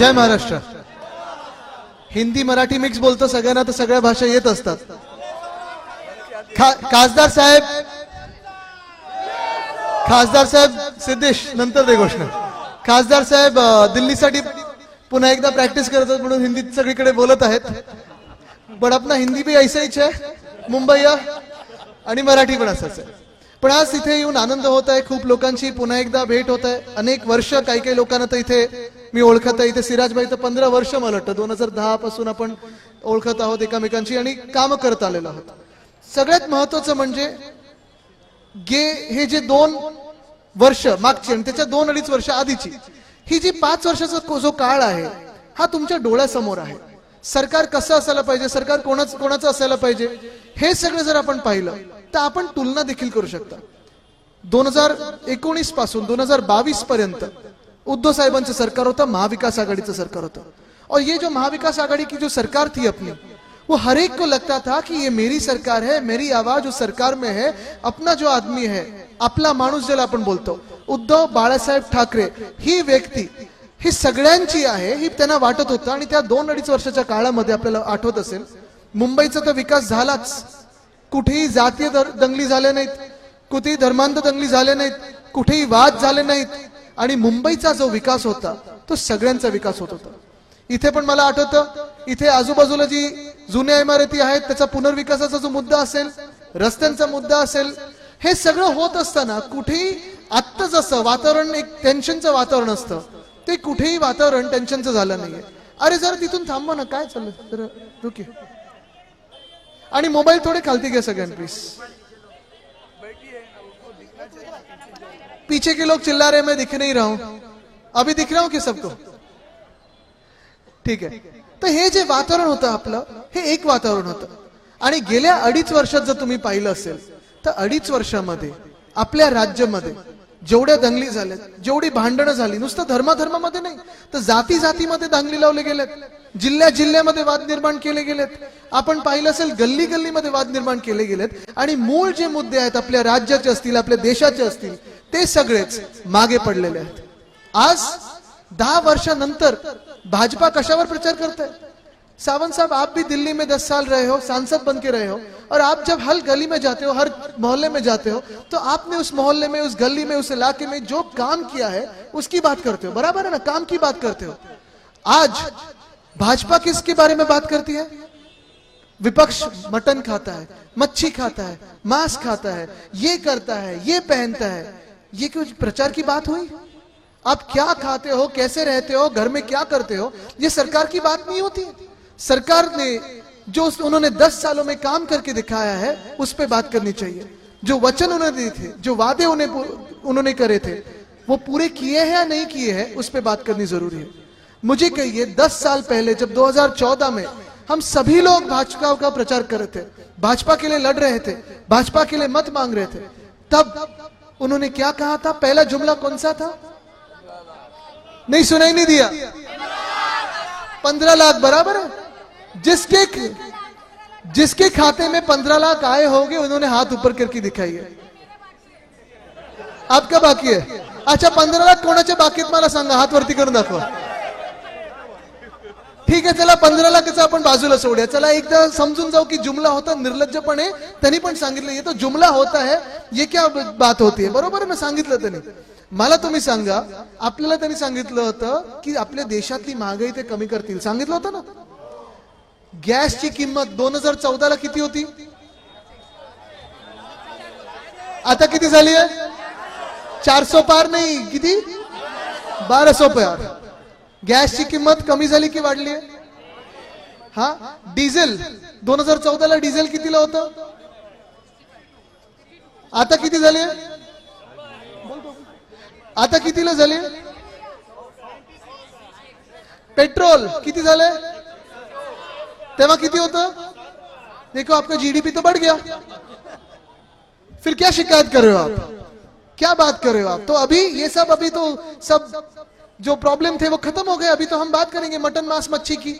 जय Maharashtra. Hindi Marathi mix बोलतो सगळ्यांना तर सगळ्या भाषा येत असतात. खा- खासदार साहेब. खासदार साहेब सिद्धेश नंतर दे घोषणा. खासदार साहेब दिल्लीसाठी पुन्हा एकदा प्रॅक्टिस करतात म्हणून हिंदीत सगळीकडे बोलत आहेत. पण आपला हिंदी बी ऐसा हीच आहे मुंबई आणि मराठी पण असायचं आहे. पण आज इथे येऊन आनंद होत आहे. खूप लोकांची पुन्हा एकदा भेट होत आहे. अनेक वर्ष काही काही लोकांना तर इथे मी ओळखत आहे. इथे सिराजबाई तर पंधरा वर्ष मला वाटतं दोन हजार दहा पासून आपण ओळखत आहोत एकामेकांची आणि काम करत आलेलो आहोत. सगळ्यात महत्वाचं म्हणजे गे हे जे दोन वर्ष मागची आणि त्याच्या दोन अडीच वर्ष आधीची ही जी पाच वर्षाचा को- जो काळ आहे हा तुमच्या डोळ्यासमोर आहे. सरकार कसं असायला पाहिजे? सरकार कोणाच कोणाचं असायला पाहिजे? हे सगळं जर आपण पाहिलं तर आपण तुलना देखील करू शकता. दोन हजार एकोणीसपासून दोन हजार बावीस पर्यंत उद्धव साहेबांचं सरकार होतं महाविकास आघाडीचं सरकार होतं. और ये जो महाविकास आघाड़ी की जो सरकार थी अपनी वो हर एक को लगता था कि ये मेरी सरकार है मेरी आवाज उस सरकार में है अपना जो आदमी है आपला माणूस ज्याला आपण बोलतो उद्धव बाळासाहेब ठाकरे ही व्यक्ती ही सगळ्यांची आहे ही त्यांना वाटत होतं. आणि त्या दोन अडीच वर्षाच्या काळामध्ये आपल्याला आठवत असेल मुंबईचा तर विकास झालाच. कुठेही जातीय दंगली झाल्या नाहीत कुठेही धर्मांत दंगली झाल्या नाहीत कुठेही वाद झाले नाहीत. आणि मुंबईचा जो विकास होता तो सगळ्यांचा विकास होत होता. इथे पण मला आठवतं इथे आजूबाजूला जी जुन्या इमारती आहेत त्याचा पुनर्विकासाचा जो मुद्दा असेल रस्त्यांचा मुद्दा असेल हे सगळं होत असताना कुठेही आत्ता जसं वातावरण एक टेन्शनचं वातावरण असतं ते कुठेही वातावरण टेन्शनचं झालं नाहीये. अरे जरा तिथून थांबवा ना काय चाललं जरा रुकी. आणि मोबाईल थोडे खालती घ्या सगळ्यांनी प्लीज पीछे के लोग चिल्ला रहे मैं दिख नहीं रहा हूं। अभी दिख रहा हूं कि सबको? ठीक आहे तर हे जे वातावरण होतं आपलं हे एक वातावरण होतं. आणि गेल्या अडीच वर्षात जर तुम्ही पाहिलं असेल तर अडीच वर्षामध्ये आपल्या राज्यामध्ये जेवढ्या दंगली झाल्यात जेवढी भांडणं झाली नुसतं धर्माधर्मामध्ये नाही तर जाती जातीमध्ये दांगली लावले गेलेत. जिल्ह्या जिल्ह्यामध्ये वाद निर्माण केले गेलेत. आपण पाहिलं असेल गल्ली गल्लीमध्ये वाद निर्माण केले गेलेत. आणि मूळ जे मुद्दे आहेत आपल्या राज्याचे असतील आपल्या देशाचे असतील ते सगळेच मागे पडलेले आहेत. आज दहा वर्षानंतर भाजपा कशावर प्रचार करते सावंत साहब, आप भी दिल्ली में दस साल रहे हो, सांसद बन के रहे हो, और आप जब हर गली में जाते हो, हर मोहल्ले में जाते हो तो आपने उस मोहल्ले में, उस गली में, उस इलाके में जो काम किया है, उसकी बात करते हो। बराबर है ना? काम की बात करते हो। आज भाजपा किसके बारे में बात करती है? विपक्ष मटन खाता है, मच्छी खाता है, मांस खाता है, ये करता है, ये पहनता है। ये कुछ प्रचार की बात हुई? आप क्या खाते हो, कैसे रहते हो, घर में क्या करते हो? ये सरकार की बात नहीं होती। सरकार ने जो उन्होंने दस सालों में काम करके दिखाया है, उस पर बात करनी चाहिए। जो वचन उन्होंने दिए थे, जो वादे उन्हें उन्होंने करे थे, वो पूरे किए हैं या नहीं किए हैं, उस पर बात करनी ज़रूरी है। मुझे कहिए, दस साल पहले, जब 2014 में हम सभी लोग भाजपा का प्रचार कर रहे थे, भाजपा के लिए लड़ रहे थे, भाजपा के लिए मत मांग रहे थे, तब उन्होंने क्या कहा था? पहला जुमला कौन सा था? नहीं, सुनाई नहीं दिया। पंद्रह लाख बराबर है। जिसके जिसके खाते में पंद्रह लाख आए होंगे उन्होंने हाथ ऊपर करके दिखाई है। आपका बाकी आहे अच्छा पंधरा लाख कोणाच्या बाकीत मला सांगा हात वरती करून दाखवा। ठीक आहे चला पंधरा लाखाचा आपण बाजूला सोडूया. चला एकदा समजून जाऊ की जुमला होता निर्लज्जपणे त्यांनी पण सांगितलं ये तो जुमला होता है ये क्या बात होती है? बरोबर ना सांगितलं त्यांनी. मला तुम्ही सांगा आपल्याला त्यांनी सांगितलं होतं की आपल्या देशातली महागाई ते कमी करतील. सांगितलं होतं ना? गॅसची किंमत दोन हजार चौदाला किती होती? आता किती झाली आहे? चारसो पार नाही किती? बाराशो पार. गॅसची किंमत कमी झाली की वाढली आहे? हा? डिझेल दोन हजार चौदाला डिझेल कितीला होतं? आता किती झाले आता कितीला झाले पेट्रोल किती झाले तेव्हा किती होतं? देखो, आपका जीडीपी तो बढ़ गया। फिर क्या शिकायत कर रहे हो आप? क्या बात कर रहे हो आप? तो अभी ये सब, अभी तो सब जो प्रॉब्लम थे वो खत्म हो गए। अभी तो हम बात करेंगे मटन मांस मच्छी की।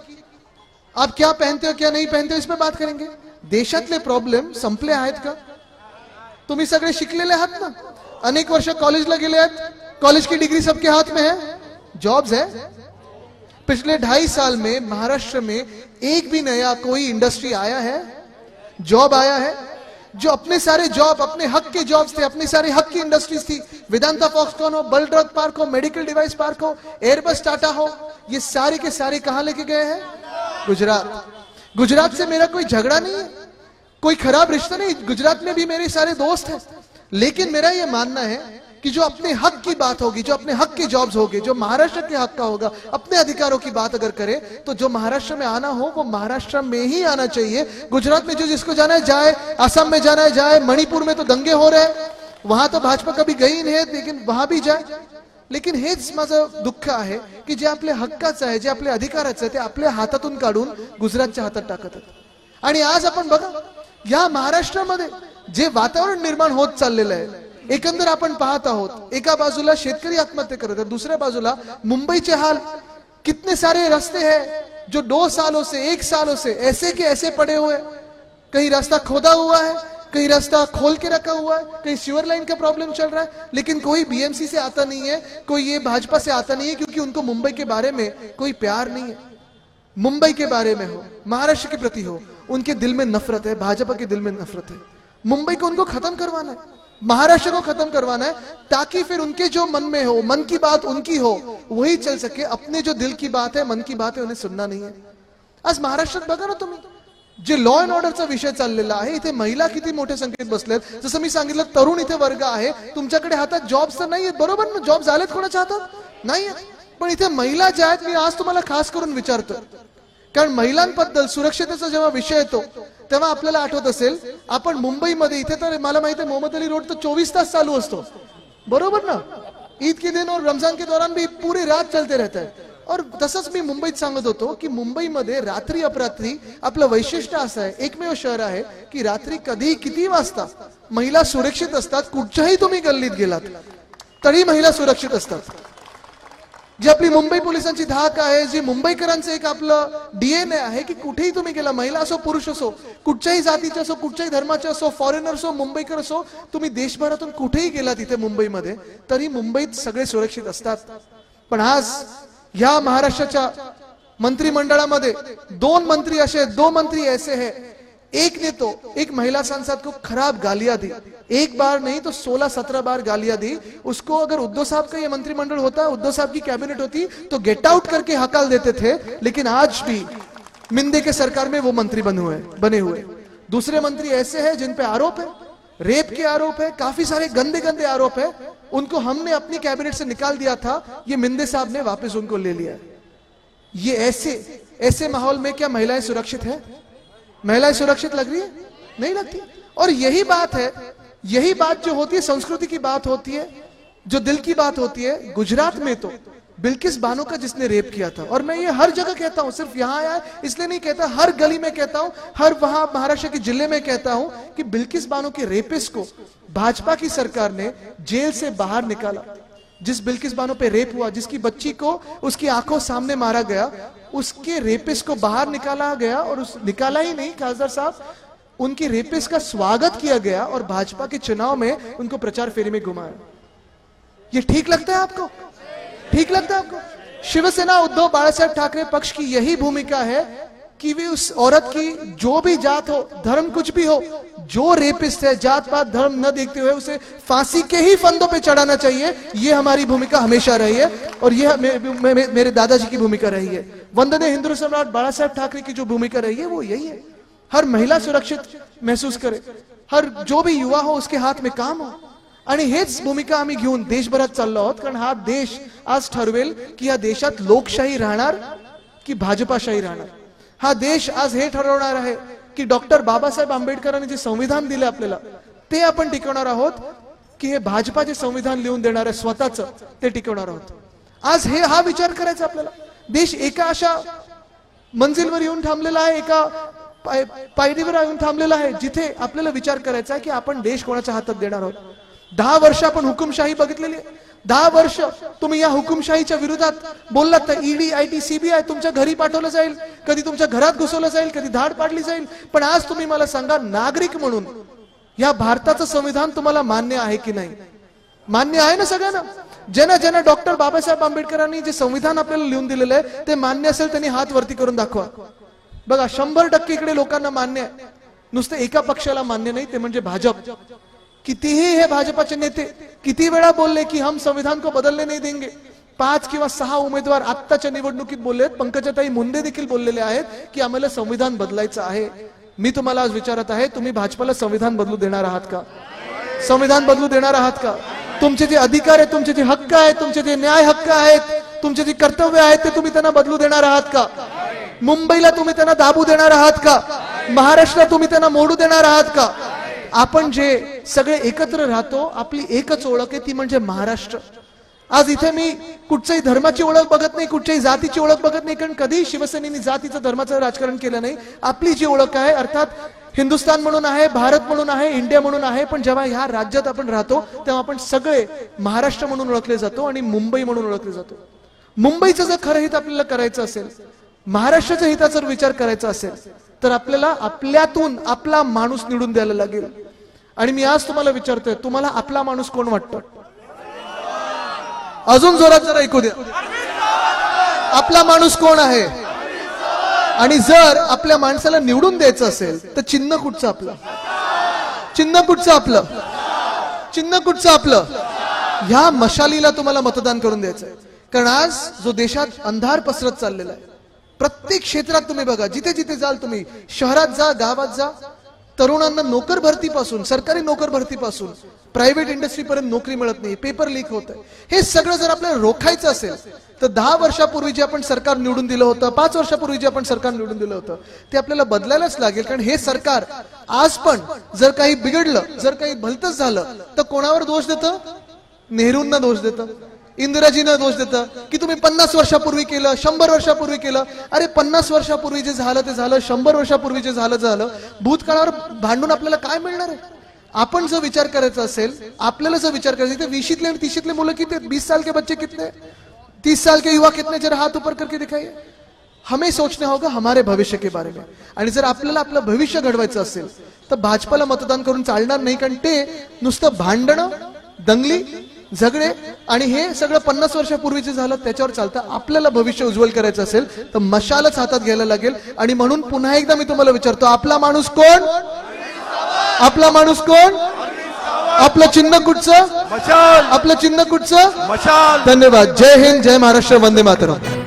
आप क्या पहनते हो, क्या नहीं पहनते हो, इस पर बात करेंगे। देशातले प्रॉब्लेम संपले आहेत का? तुम्ही सगळे शिकलेले आहात ना? अनेक वर्ष कॉलेजला गेले आहेत. कॉलेज की डिग्री सबके हाथ में है. जॉब्स है. पिछले ढाई साल में महाराष्ट्र में एक भी नया कोई इंडस्ट्री आया है? जॉब आया है? जो अपने सारे जॉब अपने हक के जॉब्स थे, अपने सारे हक की इंडस्ट्रीज़ थी। वेदांता फॉक्सकॉन हो बल ड्रग पार्क हो मेडिकल डिवाइस पार्क हो एयरबस टाटा हो, ये सारे के सारे कहा लेके गए हैं? गुजरात। गुजरात से मेरा कोई झगड़ा नहीं है। कोई खराब रिश्ता नहीं। गुजरात में भी मेरे सारे दोस्त हैं। लेकिन मेरा ये मानना है कि जो अपने हक की बात होगी जो अपने हक के जॉब्स होगी जो महाराष्ट्र के हक का होगा अपने अधिकारों की बात अगर करे तो जो महाराष्ट्र में आना हो वो महाराष्ट्र में ही आना चाहिए। गुजरात में जो जिसको जाना है जाए। असम में जाना है जाए। मणिपुर में तो दंगे हो रहे हैं। वहां तो भाजपा कभी गई नाही लेकिन वहां भी जाए। लेकिन हेच माझं दुःख आहे की जे आपल्या हक्काचं आहे जे आपल्या अधिकाराचं आहे ते आपल्या हातातून काढून गुजरातच्या हातात टाकत आहेत. आणि आज आपण बघा या महाराष्ट्रामध्ये जे वातावरण निर्माण होत चाललेलं आहे एकंदर आपण पाहत आहोत, एका बाजूला शेतकरी आत्महत्या करत आहेत दुसऱ्या बाजूला मुंबईचे हाल कितने सारे रास्ते हैं जो दो सालों से, एक सालों से ऐसे के ऐसे पड़े हुए कहीं रास्ता खोदा हुआ है, कहीं रास्ता खोल के रखा हुआ है, कहीं सीवर लाइन का प्रॉब्लम चल रहा है, लेकिन कोई बीएमसी से आता नहीं है, कोई ये भाजपा से आता नहीं है, क्योंकि उनको मुंबई के बारे में कोई प्यार नहीं है। मुंबई के बारे में हो, महाराष्ट्र के प्रति हो, उनके दिल में नफरत है, भाजपा के दिल में नफरत है। मुंबई को उनको खत्म करवाना है। महाराष्ट्र को खत्म करवाना है ताकि फिर उनके जो मन में हो मन की बात उनकी हो वही चल सके। अपने जो दिल की बात है मन की बात है उन्हें सुनना नहीं है। आज महाराष्ट्रात बघा ना हो तुम्ही जे लॉ अँड ऑर्डरचा विषय चाललेला आहे इथे महिला किती मोठ्या संख्येत बसलेत जसं मी सांगितलं तरुण इथे वर्ग आहे तुमच्याकडे हातात जॉब्स तर नाहीये बरोबर? ना जॉब झालेत कोणाच्या हातात? नाही पण इथे महिला ज्या आहेत मी आज तुम्हाला खास करून विचारतो कारण महिलांबद्दल सुरक्षतेचा जेव्हा विषय येतो तेव्हा आपल्याला आठवत असेल आपण मुंबईमध्ये इथे तर मला माहिती आहे मोहम्मद अली रोड तर चोवीस तास चालू असतो. बरोबर ना? ईद के दिन और रमजान के दौरान भी पूरी रात चलते रहता है। और तसंच मी मुंबईत सांगत होतो की मुंबईमध्ये रात्री अपरात्री आपलं वैशिष्ट्य असं आहे एकमेव शहर आहे की रात्री कधी किती वाजता महिला सुरक्षित असतात कुठच्याही तुम्ही गल्लीत गेलात तरी महिला सुरक्षित असतात. जी आपली मुंबई पोलिसांची धाक आहे जी मुंबईकरांचं एक आपलं डीएनए आहे की कुठेही तुम्ही गेला महिला असो पुरुष असो कुठच्याही जातीचे असो कुठच्याही धर्माचे असो फॉरेनर असो मुंबईकर असो तुम्ही देशभरातून कुठेही गेला तिथे मुंबईमध्ये तरी मुंबईत सगळे सुरक्षित असतात. पण आज ह्या महाराष्ट्राच्या मंत्रिमंडळामध्ये दोन मंत्री असे दोन दो मंत्री ऐसे हे एक ने तो एक महिला सांसद को खराब गालियाँ दी। एक बार नहीं तो सोलह, सत्रह बार गालियाँ दी। उसको अगर उद्धव साहब का ये मंत्रिमंडल होता, उद्धव साहब की कैबिनेट होती तो गेट आउट करके हकाल देते थे, लेकिन आज भी मिंदे के सरकार में वो मंत्री बने हुए बने हुए। दूसरे मंत्री ऐसे हैं जिन पे आरोप है। रेप के आरोप है, काफ़ी सारे गंदे गंदे आरोप है। उनको हमने अपनी कैबिनेट से निकाल दिया था, ये मिंदे साहब ने वापस उनको ले लिया। ये ऐसे ऐसे माहौल में क्या महिलाएँ सुरक्षित है? महिलाएँ सुरक्षित लग रही है? नहीं लगती। और यही बात है, यही बात जो होती है, संस्कृति की बात होती है, जो दिल की बात होती है, गुजरात में तो बिल्किस बानो का जिसने रेप किया था। और मैं ये हर जगह कहता हूँ, सिर्फ़ यहाँ आया, इसलिए नहीं कहता, हर गली में कहता हूँ, हर वहाँ महाराष्ट्र के ज़िले में कहता हूँ कि बिल्किस बानो के रेपिस्ट को भाजपा की सरकार ने जेल से बाहर निकाला। जिस बिल्किस बानो पे रेप हुआ, जिसकी बच्ची को उसकी आँखों सामने मारा गया उसके रेपिस को बाहर निकाला गया और उस निकाला ही नहीं, खासदार साहब। उनके रेपिस का स्वागत किया गया और भाजपा के चुनाव में उनको प्रचार फेरी में घुमाया। ये ठीक लगता है आपको? ठीक लगता है आपको? शिवसेना उद्धव बाला ठाकरे पक्ष की यही भूमिका है कि वे उस औरत की जो भी जात हो धर्म कुछ भी हो जो रेपिस्ट है जात पात धर्म न देखते हुए उसे फांसी के ही फंदों पे चढ़ाना चाहिए ये हमारी भूमिका हमेशा रही है और यह मे, मे, मे, मेरे दादाजी की भूमिका रही है। वंदने हिंदू सम्राट बाला साहेब ठाकरे की जो भूमिका रही है वो यही है। हर महिला सुरक्षित महसूस करे हर जो भी युवा हो उसके हाथ में काम हो। आणि हेच भूमिका आम्ही घेऊन देशभरात चाललो आहोत कारण हा देश आज ठरवेल की या देशात लोकशाही राहणार की भाजपाशाही राहणार. हा देश आज हे ठरवणार आहे की डॉक्टर बाबासाहेब आंबेडकरांनी जे संविधान दिले आपल्याला ते आपण टिकवणार आहोत की हे भाजपाचे संविधान लिहून देणार आहे स्वतःच ते टिकवणार आहोत. आज हे हा विचार करायचा आपल्याला. देश एका अशा मंजिलवर येऊन थांबलेला आहे एका पाय- पायरीवर येऊन थांबलेला आहे जिथे आपल्याला विचार करायचा आहे की आपण देश कोणाच्या हातात देणार आहोत. दहा वर्ष आपण हुकुमशाही बघितलेली आहे. दहा वर्ष तुम्ही या हुकुमशाहीच्या विरोधात बोललात तर ईडी आय टी सीबीआय तुमच्या घरी पाठवलं जाईल. कधी तुमच्या घरात घुसवलं जाईल कधी धाड पाडली जाईल. पण आज तुम्ही मला सांगा नागरिक म्हणून या भारताचं संविधान तुम्हाला मान्य आहे की नाही? मान्य आहे ना सगळ्यांना? ज्यांना ज्यांना डॉक्टर बाबासाहेब आंबेडकरांनी जे संविधान आपल्याला लिहून दिलेलं आहे ते मान्य असेल त्यांनी हात वरती करून दाखवा. बघा शंभर टक्के इकडे लोकांना मान्य आहे. नुसतं एका पक्षाला मान्य नाही ते म्हणजे भाजप. कितीही हे भाजपाचे नेते किती वेळा बोलले की हम संविधान को बदलने नाही देंगे? पाच किंवा सहा उमेदवार आत्ताच्या निवडणुकीत बोलले आहेत. पंकजाताई मुंडे देखील बोललेले आहेत की आम्हाला संविधान बदलायचं आहे. मी तुम्हाला आज विचारत आहे तुम्ही भाजपाला संविधान बदलू देणार आहात का? संविधान बदलू देणार आहात का? तुमचे जे अधिकार आहेत तुमचे जे हक्क आहेत तुमचे जे न्याय हक्क आहेत तुमचे जे कर्तव्य आहेत ते तुम्ही त्यांना बदलू देणार आहात का? मुंबईला तुम्ही त्यांना दाबू देणार आहात का? महाराष्ट्राला तुम्ही त्यांना मोडू देणार आहात का? आपण जे सगळे एकत्र राहतो आपली एकच ओळख आहे ती म्हणजे महाराष्ट्र. आज इथे मी कुठच्याही धर्माची ओळख बघत नाही कुठच्याही जातीची ओळख बघत नाही कारण कधीही शिवसेनेनी जातीचं धर्माचं राजकारण केलं नाही. आपली जी ओळख आहे अर्थात हिंदुस्थान म्हणून आहे भारत म्हणून आहे इंडिया म्हणून आहे पण जेव्हा ह्या राज्यात आपण राहतो तेव्हा आपण सगळे महाराष्ट्र म्हणून ओळखले जातो आणि मुंबई म्हणून ओळखले जातो. मुंबईचं जर खरं हित आपल्याला करायचं असेल महाराष्ट्राच्या हिताचा जर विचार करायचा असेल तर आपल्याला आपल्यातून आपला माणूस निवडून द्यायला लागेल. आणि मी आज तुम्हाला विचारतोय तुम्हाला आपला माणूस कोण वाटतो? अजून जोरात जरा ऐकू द्या. आपला माणूस कोण आहे? आणि जर आपल्या माणसाला निवडून द्यायचं असेल तर चिन्ह कुठचं आपलं? चिन्ह कुठचं आपलं? चिन्ह कुठचं आपलं? ह्या मशालीला तुम्हाला मतदान करून द्यायचं आहे कारण आज जो देशात अंधार पसरत चाललेला आहे प्रत्येक क्षेत्रात तुम्ही बघा जिथे जिथे जाल तुम्ही शहरात जा गावात जा तरुणांना नोकर भरतीपासून सरकारी नोकर भरतीपासून प्रायव्हेट इंडस्ट्री पर्यंत नोकरी मिळत नाही पेपर लीक होत आहे. हे सगळं जर आपल्याला रोखायचं असेल तर दहा वर्षापूर्वी जे आपण सरकार निवडून दिलं होतं पाच वर्षापूर्वी जे आपण सरकार निवडून दिलं होतं ते आपल्याला बदलायलाच लागेल कारण हे सरकार आज पण जर काही बिघडलं जर काही भलतच झालं तर कोणावर दोष देतं? नेहरूंना दोष देतं. इंदिराजीनं दोष देतं की तुम्ही पन्नास वर्षापूर्वी केलं शंभर वर्षापूर्वी केलं. अरे पन्नास वर्षापूर्वी जे झालं ते झालं शंभर वर्षापूर्वी जे झालं झालं. भूतकाळावर भांडून आपल्याला काय मिळणार आहे? आपण जर विचार करायचा असेल आपल्याला जर विचार करायचा तर वीशीतले आणि तीशीतले मुलं किती आहेत? बीस साल के बच्चे कितने तीस साल के युवा कितने जरा हाथ उपर करके दिखाइए. हमें सोचना होगा हमारे भविष्य के बारे में. आणि जर आपल्याला आपलं भविष्य घडवायचं असेल तर भाजपाला मतदान करून चालणार नाही. कारण ते नुसतं भांडणं दंगली झगडे आणि हे सगळं पन्नास वर्षापूर्वीचे झालं त्याच्यावर चालतं. आपल्याला भविष्य उज्ज्वल करायचं असेल तर मशालच हातात घ्यायला लागेल. आणि म्हणून पुन्हा एकदा मी तुम्हाला विचारतो आपला माणूस कोण? आपला माणूस कोण? आपलं चिन्ह कुठचं? आपलं चिन्ह कुठचं? धन्यवाद. जय हिंद जय महाराष्ट्र वंदे मातरम.